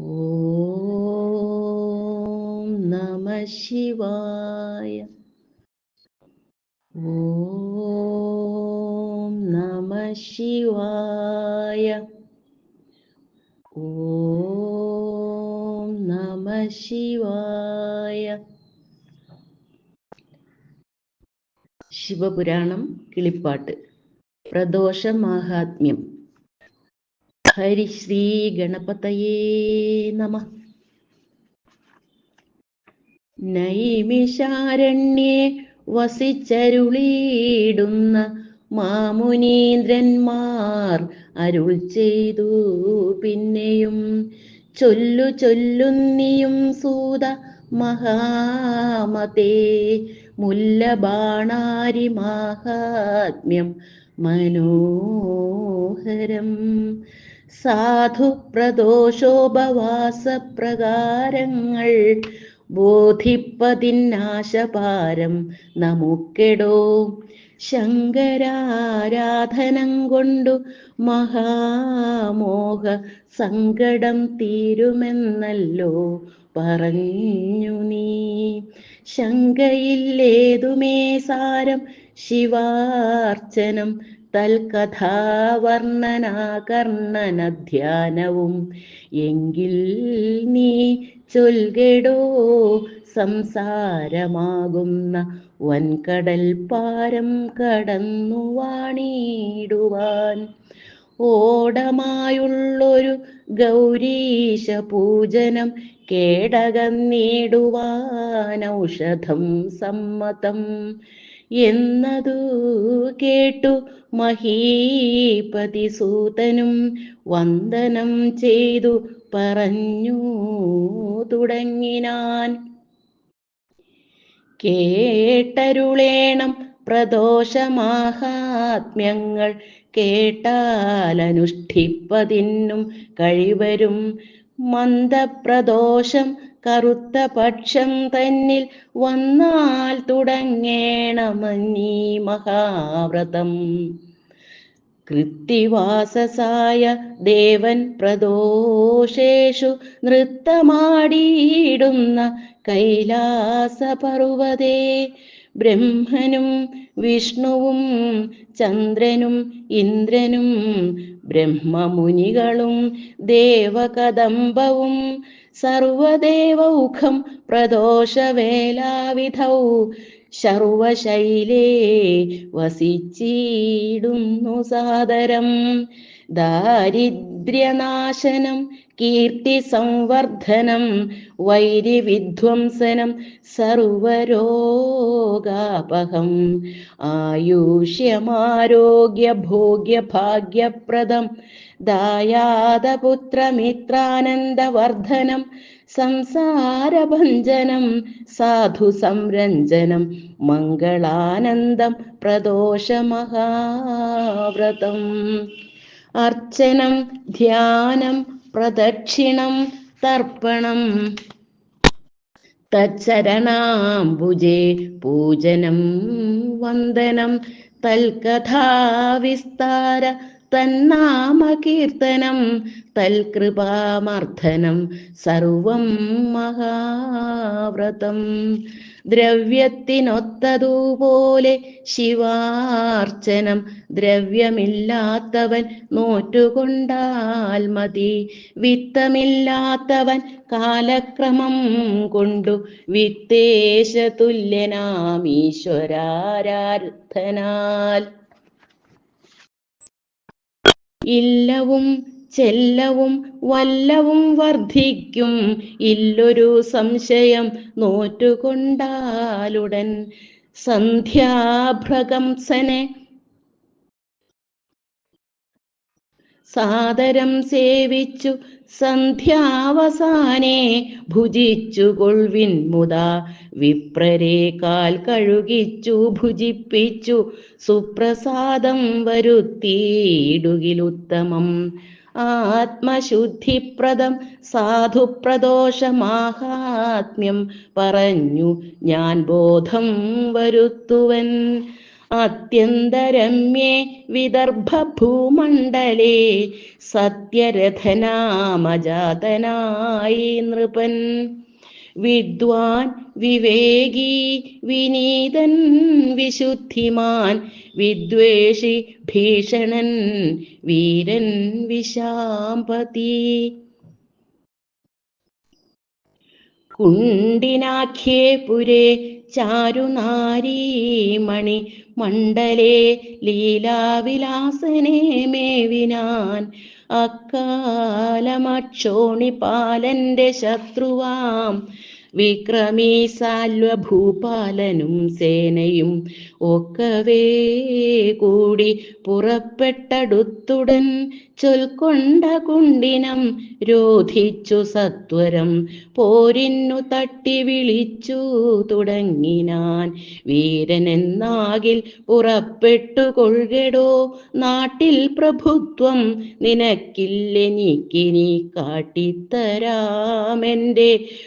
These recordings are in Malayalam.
ഓം നമ ശിവായ. ഓം നമ ശിവായ. ഓം നമ ശിവായ. ശിവപുരാണം കിളിപ്പാട്ട്. പ്രദോഷ മാഹാത്മ്യം ഹരിശ്രീ ഗണപതയേ നമ നൈമിഷാരണ്യേ വസിച്ചരുളിയിടുന്ന മാമുനീന്ദ്രന്മാർ അരുൾ ചെയ്തു പിന്നെയും ചൊല്ലു ചൊല്ലുന്നിയും സൂത മഹാമതേ മുല്ലബാണാരി മാഹാത്മ്യം മനോഹരം. സാധു പ്രദോഷോപവാസ പ്രകാരങ്ങൾ ബോധിപ്പതിന്നാശപാരം നമുക്കെടോ. ശങ്കരാരാധനം കൊണ്ടു മഹാമോഹ സങ്കടം തീരുമെന്നല്ലോ പറഞ്ഞു നീ. ശങ്കയില്ലേതുമേ സാരം ശിവാർച്ചനം തൽകഥാവർണനാകർണനധ്യാനവും എങ്കിൽ നീ ചൊൽകെടോ സംസാരമാകുന്ന വൻകടൽ പാരം കടന്നു വാണിടുവാൻ. ഓടമായുള്ളൊരു ഗൗരീശ പൂജനം കേടകന്നിടുവാൻ ഔഷധം സമ്മതം. എന്നതു കേട്ടു മഹീപതി സൂതനും വന്ദനം ചെയ്തു പറഞ്ഞു തുടങ്ങിനാൻ. കേട്ടരുളേണം പ്രദോഷമാഹാത്മ്യങ്ങൾ കേട്ടാലനുഷ്ഠിപ്പതിന്നും കഴിവരും മന്ദപ്രദോഷം കറുത്ത പക്ഷം തന്നിൽ വന്നാൽ തുടങ്ങേണമെന്നീ മഹാവ്രതം. കൃത്തിവാസസായ ദേവൻ പ്രദോഷേഷു നൃത്തമാടിയിടുന്ന കൈലാസപർവതേ ബ്രഹ്മനും വിഷ്ണുവും ചന്ദ്രനും ഇന്ദ്രനും ബ്രഹ്മമുനികളും ദേവകദംബവും സർവദേവൗഖം പ്രദോഷവേലാവിധൗ. ശർവശൈലേ വസിച്ചിടുന്നു സാദരം. ദാരിദ്ര്യനാശനം കീർത്തി സംവർദ്ധനം വൈരിവിധ്വംസനം സർവരോഗാപഹം. ആയുഷ്യമാരോഗ്യ ഭോഗ്യഭാഗ്യപ്രദം ദായാദപുത്രമിത്രാനന്ദവർദ്ധനം സംസാരഭഞ്ജനം സാധു സംരഞ്ജനം മംഗളാനന്ദം പ്രദോഷമഹാവ്രതം. അർച്ചനം ധ്യാനം പ്രദക്ഷിണം തർപ്പണം. തച്ചരണാംബുജേ പൂജനം വന്ദനം തൽകഥാവിസ്താര തന്നാമകീർത്തനം തൽകൃപാമർദ്ദനം സർവം മഹാവ്രതം. ദ്രവ്യത്തിനൊത്തതുപോലെ ശിവാർച്ചനം ദ്രവ്യമില്ലാത്തവൻ നോറ്റുകൊണ്ടാൽ മതി. വിത്തമില്ലാത്തവൻ കാലക്രമം കൊണ്ടു വിത്തേശ തുല്യനാമീശ്വരാരാധനാൽ ഇല്ലവും ചെല്ലവും വല്ലവും വർദ്ധിക്കും ഇല്ലൊരു സംശയം നോറ്റുകൊണ്ടാലുടൻ സന്ധ്യാഭ്രകംസനെ സാദരം സേവിച്ചു സന്ധ്യാവസാനെ ഭുജിച്ചു മുത മുതാ. വിപ്രരെ കാൽ കഴുകിച്ചു ഭുജിപ്പിച്ചു സുപ്രസാദം വരുത്തിയിടുകിലുത്തമം. ആത്മശുദ്ധിപ്രദം സാധുപ്രദോഷമാഹാത്മ്യം പറഞ്ഞു ഞാൻ ബോധം വരുത്തുവൻ. അത്യന്തരമ്യേ വിദർഭഭൂമണ്ഡലേ സത്യരഥനാമജാതനായി നൃപൻ. വിദ്വാൻ വിവേകി വിനീതൻ വിശുദ്ധിമാൻ വിദ്വേഷി ഭീഷണൻ വീരൻ വിശാമ്പതി കുണ്ടിനാഖ്യേ പുരേ ചാരുനാരീമണി മണ്ഡലേ ലീലാവിലാസനെ മേവിനാൻ അക്കാലമക്ഷോണി പാലന്റെ ശത്രുവാം. വിക്രമീ സാൽവഭൂപാലനും സേനയും ഒക്കവേ കൂടി പുറപ്പെട്ടടുത്തുടൻ ചൊൽക്കൊണ്ട കുണ്ടിനം രോധിച്ചു സത്വരം. പോരിന്നു തട്ടി വിളിച്ചു തുടങ്ങിനാൻ വീരനെന്നാകിൽ പുറപ്പെട്ടു കൊഴുകടോ നാട്ടിൽ പ്രഭുത്വം നിനക്കില്ലെനിക്കിനി കാട്ടിത്തരാമെന്റെ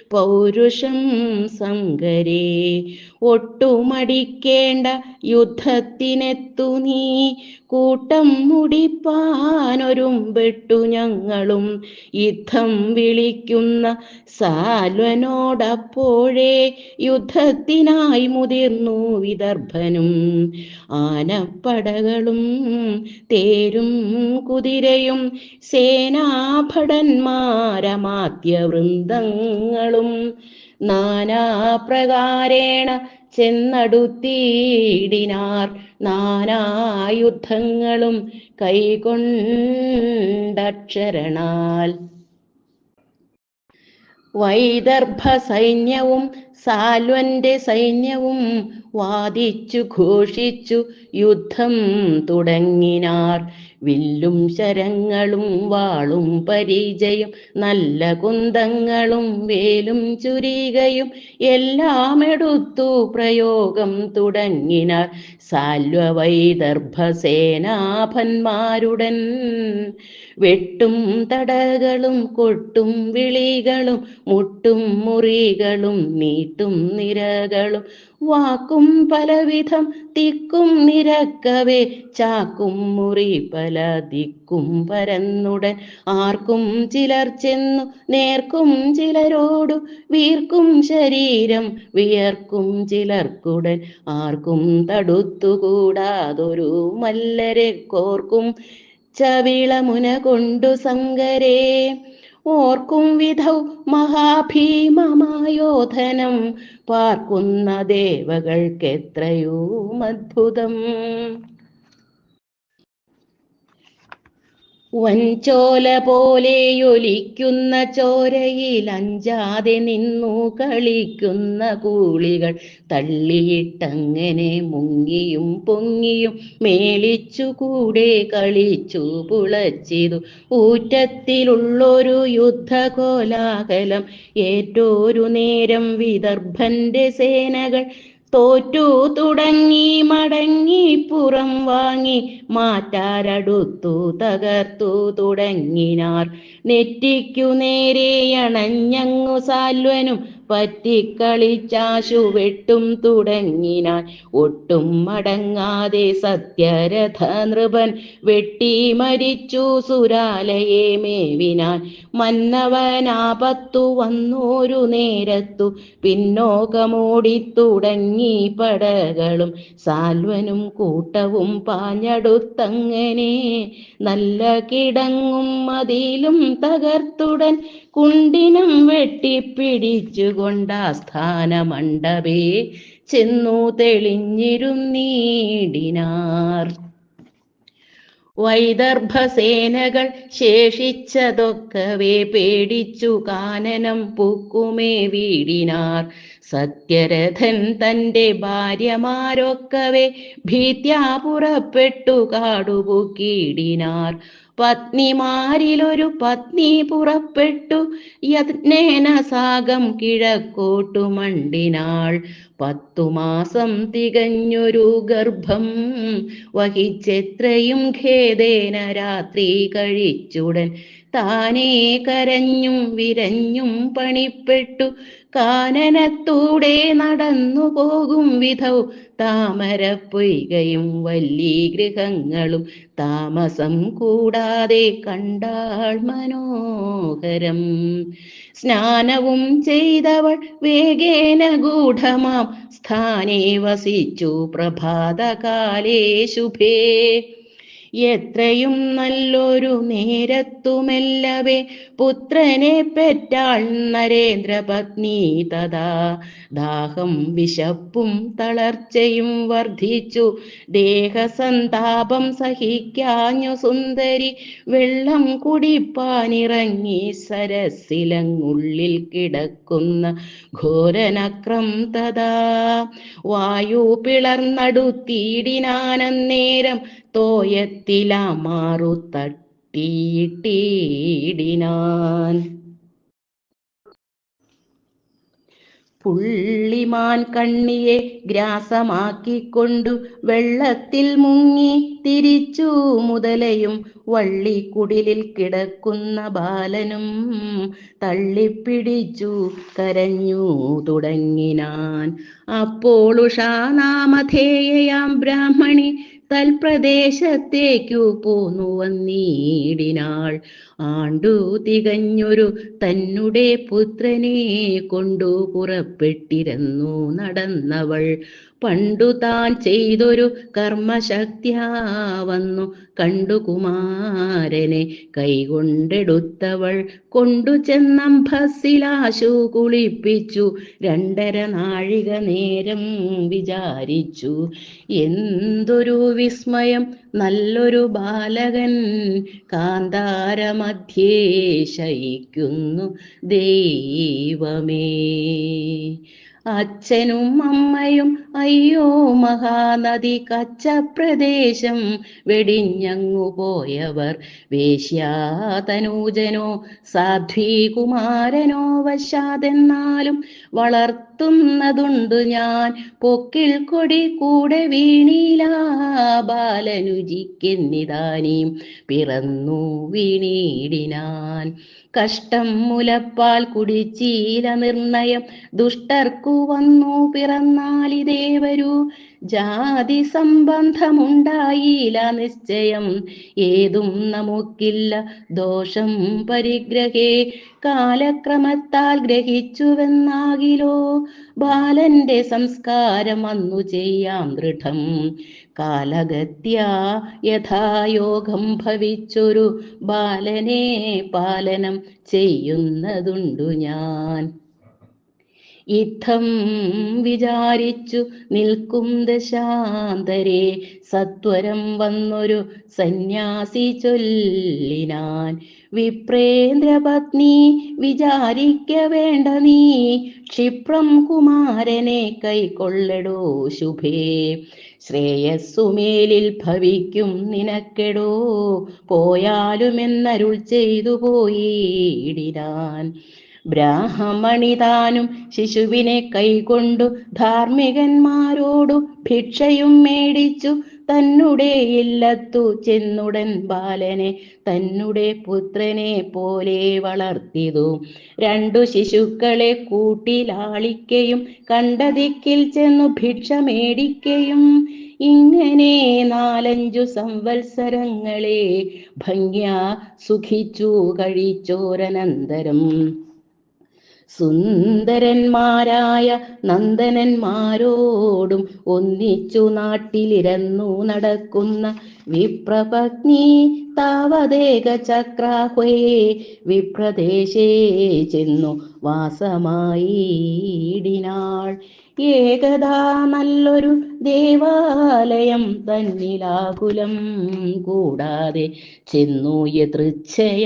പൗരുഷം സങ്കരേ ഒട്ടുമടിക്കേണ്ട യുദ്ധത്തിനെത്തു നീ? കൂട്ടം മുടിപ്പാനൊരുമ്പെട്ടു ഞങ്ങളും. യുദ്ധം വിളിക്കുന്ന സാൽവനോടപ്പോഴേ യുദ്ധത്തിനായി മുതിർന്നു വിദർഭനും. ആനപ്പടകളും തേരും കുതിരയും സേനാഭടന്മാരമാത്യവൃന്ദങ്ങളും. നാനാപ്രകാരേണ ചെന്നടുത്തിടിനാർ നാനായുദ്ധങ്ങളും കൈകൊണ്ടക്ഷരണാൽ. വൈദർഭ സൈന്യവും സാൽവന്റെ സൈന്യവും വാദിച്ചു ഘോഷിച്ചു യുദ്ധം തുടങ്ങിനാർ. വില്ലും ശരങ്ങളും വാളും പരിചയം നല്ല കുന്തങ്ങളും വേലും ചുരികയും എല്ലാം എടുത്തു പ്രയോഗം തുടങ്ങിനാർ. സാൽവവൈദർഭസേനാഭന്മാരുടൻ. വെട്ടും തടകളും കൊട്ടും വിളികളും മുട്ടും മുറികളും നീട്ടും നിരകളും വാക്കും പലവിധം തിക്കും നിരക്കവേ ചാക്കും മുറി പല ദിക്കും പരന്നുടൻ. ആർക്കും ചിലർ ചെന്നു നേർക്കും ചിലരോടു വീർക്കും ശരീരം വിയർക്കും ചിലർക്കുടൻ. ആർക്കും തടുത്തുകൂടാതൊരു മല്ലരെ കോർക്കും ചവിളമുന കൊണ്ടു സങ്കരേ. ഓർക്കും വിധൗ മഹാഭീമമായോധനം പാർക്കുന്ന ദേവകൾക്കെത്രയോ അദ്ഭുതം വൻചോല പോലെയൊലിക്കുന്ന ചോരയിൽ അഞ്ചാതെ നിന്നു കളിക്കുന്ന കൂളികൾ തള്ളിയിട്ടങ്ങനെ മുങ്ങിയും പൊങ്ങിയും മേളിച്ചു കൂടെ കളിച്ചു പുളച്ചിതു. ഊറ്റത്തിലുള്ളൊരു യുദ്ധകോലാഹലം ഏറ്റോരു നേരം വിദർഭന്റെ സേനകൾ തോറ്റു തുടങ്ങി മടങ്ങി പുറം വാങ്ങി മാറ്റാരടുത്തു തകർത്തു തുടങ്ങിനാർ. നെറ്റിക്കു നേരെ അണഞ്ഞങ്ങു സാൽവനും പറ്റിക്കളിച്ചാശു വെട്ടും തുടങ്ങിനാൻ ഒട്ടും മടങ്ങാതെ സത്യരഥ നൃപൻ വെട്ടി മരിച്ചു സുരാലയെ മേവിനാൻ മന്നവനാപത്തു വന്നോരു നേരത്തു പിന്നോകമോടിത്തുടങ്ങി പടകളും സാൽവനും കൂട്ടവും പാഞ്ഞടുത്തങ്ങനെ നല്ല കിടങ്ങും മതിലും തകർത്തുടൻ കുണ്ടിനം വെട്ടിപ്പിടിച്ചുകൊണ്ടാ സ്ഥാനമണ്ഡപേ ചെന്നു തെളിഞ്ഞിരുന്നീടിനാർ. വൈദർഭസേനകൾ ശേഷിച്ചതൊക്കവേ പേടിച്ചു കാനനം പൂക്കുമേ വീടിനാർ. സത്യരഥൻ തന്റെ ഭാര്യമാരൊക്കവേ ഭീത്യാ പുറപ്പെട്ടു കാടുപൂക്കിയിടിനാർ. പത്നിമാരിലൊരു പത്നി പുറപ്പെട്ടു. യജ്ഞേന സാഗം കിഴക്കോട്ടു മണ്ടിനാൾ. പത്തു മാസം തികഞ്ഞൊരു ഗർഭം വഹിച്ചെത്രയും ഖേദേന രാത്രി കഴിച്ചുടൻ. താനേ കരഞ്ഞും വിരഞ്ഞും പണിപ്പെട്ടു. കാനനത്തൂടെ നടന്നു പോകും വിധൗ. താമരപ്പൊയ്കയും വല്ലീ ഗൃഹങ്ങളും താമസം കൂടാതെ കണ്ടാൾ മനോഹരം. സ്നാനവും ചെയ്തവൾ വേഗേന ഗൂഢമാം. സ്ഥാനേ വസിച്ചു പ്രഭാതകാലേ ശുഭേ. എത്രയും നല്ലൊരു നേരത്തുമെല്ലവേ. പുത്രനെ പെറ്റാൾ നരേന്ദ്രപത്നി തഥാ. ദാഹം വിശപ്പും തളർച്ചയും വർദ്ധിച്ചു ദേഹസന്താപം സഹിക്കാഞ്ഞു സുന്ദരി. വെള്ളം കുടിപ്പാനിറങ്ങി സരസിലങ്ങുള്ളിൽ കിടക്കുന്ന ഘോരനക്രം തഥാ. വായു പിളർന്നടുത്തിയിടിനാനന്നേരം തോയത്തിലാമാറു തട്ടിയിട്ടിടിനാൻ. പുള്ളിമാൻ കണ്ണിയെ ഗ്രാസമാക്കിക്കൊണ്ടു വെള്ളത്തിൽ മുങ്ങി തിരിച്ചു മുതലയും വള്ളിക്കുടിലിൽ കിടക്കുന്ന ബാലനും തള്ളിപ്പിടിച്ചു കരഞ്ഞു തുടങ്ങിനാൻ. അപ്പോൾ ഉഷാനാമധേയയാം ബ്രാഹ്മണി തൽപ്രദേശത്തേക്കു പോന്നു വന്നീടിനാൾ. ആണ്ടു തികഞ്ഞൊരു തന്നുടെ പുത്രനെ കൊണ്ടു പുറപ്പെട്ടിരുന്നു നടന്നവൾ. പണ്ടു താൻ ചെയ്തൊരു കർമ്മശക്തിയാവന്നു. കണ്ടു കുമാരനെ കൈകൊണ്ടെടുത്തവൾ കൊണ്ടു ചെന്നംഭസിലാശു കുളിപ്പിച്ചു. രണ്ടര നാഴിക നേരം വിചാരിച്ചു. എന്തൊരു വിസ്മയം. നല്ലൊരു ബാലകൻ കാന്താരമധ്യേ ശയിക്കുന്നു ദൈവമേ. അച്ഛനും അമ്മയും അയ്യോ മഹാനദി കച്ചപ്രദേശം വെടിഞ്ഞങ്ങു പോയവർ. വേശ്യാതനൂജനോ സാധ്വികുമാരനോ വശാതെന്നാലും വളർത്തുന്നതുണ്ട് ഞാൻ. പൊക്കിൽ കൊടി കൂടെ വീണീലാ ബാലനുജിക്കെന്നിതാനീം പിറന്നു വീണീടിനാൻ. കഷ്ടം മുലപ്പാൽ കുടിച്ചീല നിർണയം ദുഷ്ടർക്കു വന്നു പിറന്നാലിതേവരു ജാതി സംബന്ധമുണ്ടായില്ല നിശ്ചയം. ഏതും നമുക്കില്ല. ദോഷം പരിഗ്രഹേ. കാലക്രമത്താൽ ഗ്രഹിച്ചുവെന്നാകിലോ? ബാലന്റെ സംസ്കാരം അന്നു ചെയ്യാം ദൃഢം. കാലഗത്യ യഥായോഗം ഭവിച്ചൊരു ബാലനെ പാലനം ചെയ്യുന്നതുണ്ടു ഞാൻ. ഇത്തം വിചാരിച്ചു നിൽക്കും ദശാന്തരെ. സത്വരം വന്നൊരു സന്യാസി ചൊല്ലിനാൻ. വിപ്രേന്ദ്രപത്നി വിചാരിക്ക വേണ്ട നീ. ക്ഷിപ്രം കുമാരനെ കൈക്കൊള്ളടോ ശുഭേ. ശ്രേയസ്സുമേലിൽ ഭവിക്കും നിനക്കെടോ. പോയാലുമെന്നരുൾ ചെയ്തു പോയിടിനാൻ. ബ്രാഹ്മണിതാനും ശിശുവിനെ കൈകൊണ്ടു ധാർമ്മികന്മാരോടു ഭിക്ഷയും മേടിച്ചു. തന്നുടെ ഇല്ലത്തു ചെന്നുടൻ ബാലനെ തന്നുടെ പുത്രനെ പോലെ വളർത്തിതു. രണ്ടു ശിശുക്കളെ കൂട്ടിലാളിക്കയും കണ്ട ദിക്കിൽ ചെന്നു ഭിക്ഷ മേടിക്കയും. ഇങ്ങനെ നാലഞ്ചു സംവത്സരങ്ങളെ ഭംഗ്യ സുഖിച്ചു കഴിച്ചോരനന്തരം. സുന്ദരന്മാരായ നന്ദനന്മാരോടും ഒന്നിച്ചു നാട്ടിലിരന്നു നടക്കുന്ന വിപ്രപത്നി താവദേക ചക്രാഹ്വേ വിപ്രദേശേ ചെന്നു വാസമായിടിനാൾ. ഏകദാ നല്ലൊരു ദേവാലയം തന്നിലാകുലം കൂടാതെ ചെന്നു യതൃച്ഛയ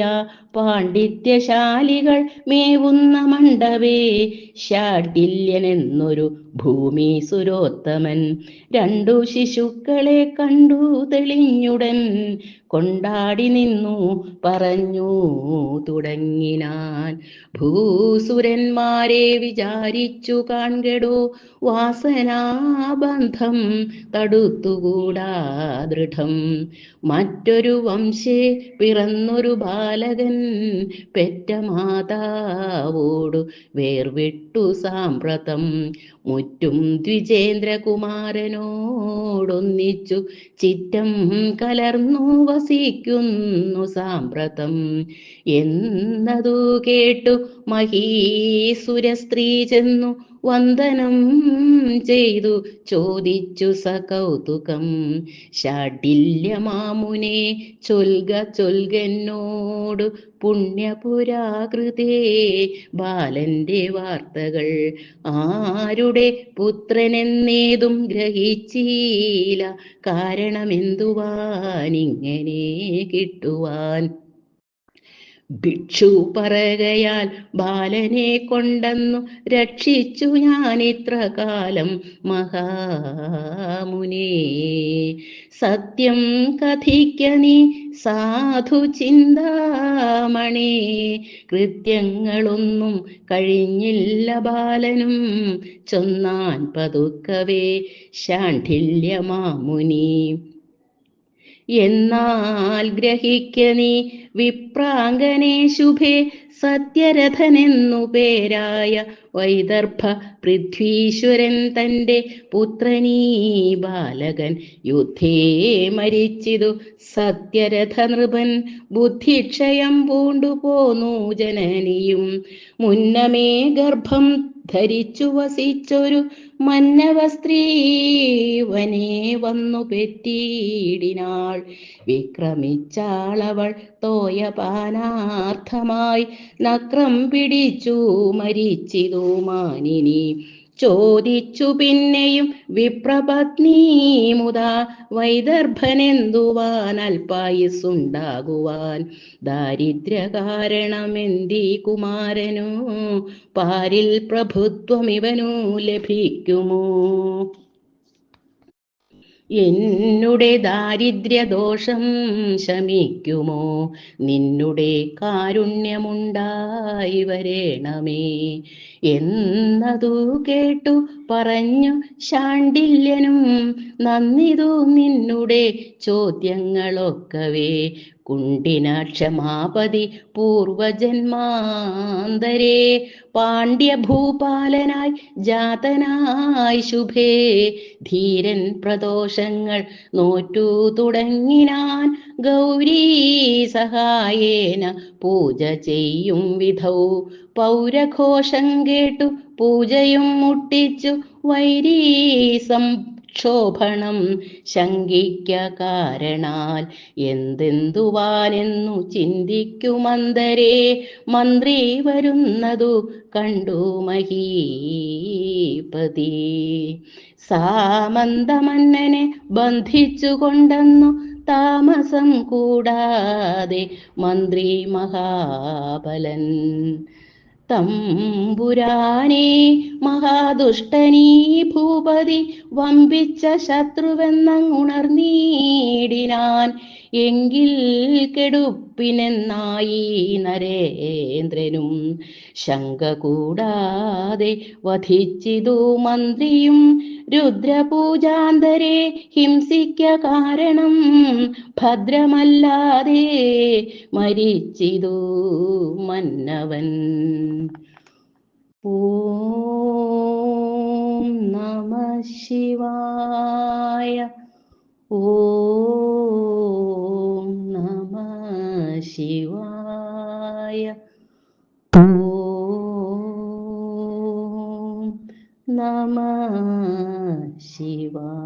പാണ്ഡിത്യശാലികൾ മേവുന്ന മണ്ഡവേ ശാഠില്യൻ ഷാഡില്യനെന്നൊരു ഭൂമി സുരോത്തമൻ. രണ്ടു ശിശുക്കളെ കണ്ടു തെളിഞ്ഞുടൻ കൊണ്ടാടി നിന്നു പറഞ്ഞു തുടങ്ങിനാൻ. ഭൂസുരന്മാരെ വിചാരിച്ചു കാൺകെടോ വാസനാബന്ധം തടുത്തുകൂടാ ദൃഢം. മറ്റൊരു വംശേ പിറന്നൊരു ബാലകൻ പെറ്റ മാതാവോടു വേർവിട്ടു സാമ്പ്രതം. മുറ്റും ദ്വിജേന്ദ്രകുമാരനോടൊന്നിച്ചു ചിറ്റം കലർന്നു വസിക്കുന്നു സാമ്പ്രതം. എന്നതു കേട്ടു മഹീസുര സ്ത്രീ ചെന്നു വന്ദനം ചെയ്തു. ചോദിച്ചു സകൗതുകം. ഷാഡില്യമാമുനെ ചൊൽക ചൊൽകന്നോടു പുണ്യപുരാകൃതേ. ബാലന്റെ വാർത്തകൾ ആരുടെ പുത്രനെന്നേതും ഗ്രഹിച്ചീല. കാരണമെന്തുവാനിങ്ങനെ കിട്ടുവാൻ ഭിക്ഷു പറകയാൽ ബാലനെ കൊണ്ടെന്നു രക്ഷിച്ചു ഞാനിത്ര കാലം മഹാമുനേ. സത്യം കഥിക്ക നീ സാധു ചിന്താമണി. കൃത്യങ്ങളൊന്നും കഴിഞ്ഞില്ല ബാലനും. ചൊന്നാൻ പതുക്കവേ ശാഠില്യമാമുനി എന്നാൽ ഗ്രഹിക്ക നീ വിപ്രാങ്കനെ ശുഭേ സത്യരഥനെന്നു പേരായ വൈദർഭ പൃഥ്വീശ്വരൻ തന്റെ പുത്രനീ ബാലകൻ യുദ്ധേ മരിച്ചിതു സത്യരഥ നൃപൻ ബുദ്ധിക്ഷയം പൂണ്ടു പോന്നു ജനനിയും മുന്നമേ ഗർഭം ധരിച്ചു വസിച്ചൊരു മന്നവ സ്ത്രീ വനെ വന്നു പെറ്റിയിടിനാൾ വിക്രമിച്ചാളവൾ തോയപാനാർത്ഥമായി നക്രം പിടിച്ചു മരിച്ചിതു മാനിനി ചോദിച്ചു പിന്നെയും വിപ്രപത്നി മുതാ വൈദർഭനെന്തുവാൻ അൽപായുസുണ്ടാകുവാൻ ദാരിദ്ര്യ കാരണമെന്തി കുമാരനു? പാരിൽ പ്രഭുത്വം ഇവനു ലഭിക്കുമോ? എന്നുടെ ദാരിദ്ര്യദോഷം ശമിക്കുമോ? നിന്നുടെ കാരുണ്യമുണ്ടായി വരേണമേ. എന്നതു കേട്ടു പറഞ്ഞു ശാണ്ടില്യനും നന്ദിതു നിന്നുടെ ചോദ്യങ്ങളൊക്കവേ. കുണ്ടിന ക്ഷമാപതി പൂർവജന്മാന്തരേ പാണ്ഡ്യഭൂപാലനായി ജാതനായി ശുഭേ ധീരൻ പ്രദോഷങ്ങൾ നോറ്റു തുടങ്ങിനാൻ ഗൗരീ സഹായേന പൂജ ചെയ്യും വിധൗ. പൗരഘോഷം കേട്ടു പൂജയും മുട്ടിച്ചു വൈരീ സംക്ഷോഭണം ശങ്കിക്ക കാരണാൽ. എന്തെന്തുവാനെന്നു ചിന്തിക്കുമന്തരേ മന്ത്രി വരുന്നതു കണ്ടു മഹീപതി. സാമന്തമന്നനെ ബന്ധിച്ചു കൊണ്ടെന്നു താമസം കൂടാതെ മന്ത്രി മഹാബലൻ. തമ്പുരാനേ മഹാദുഷ്ടനീ ഭൂപതി വമ്പിച്ച ശത്രുവെന്നങ്ങുണർന്നീടിനാൻ എങ്കിൽ കെടുപ്പിനെന്നായി നരേന്ദ്രനും ശങ്ക കൂടാതെ വധിച്ചിതു മന്ത്രിയും രുദ്രപൂജാന്തരെ ഹിംസിക്ക കാരണം ഭദ്രമല്ലാതെ മരിച്ചിതു മന്നവൻ. ഓം നമ ശിവായ. ഓം ശിവായ. ഓം നമ ശിവായ.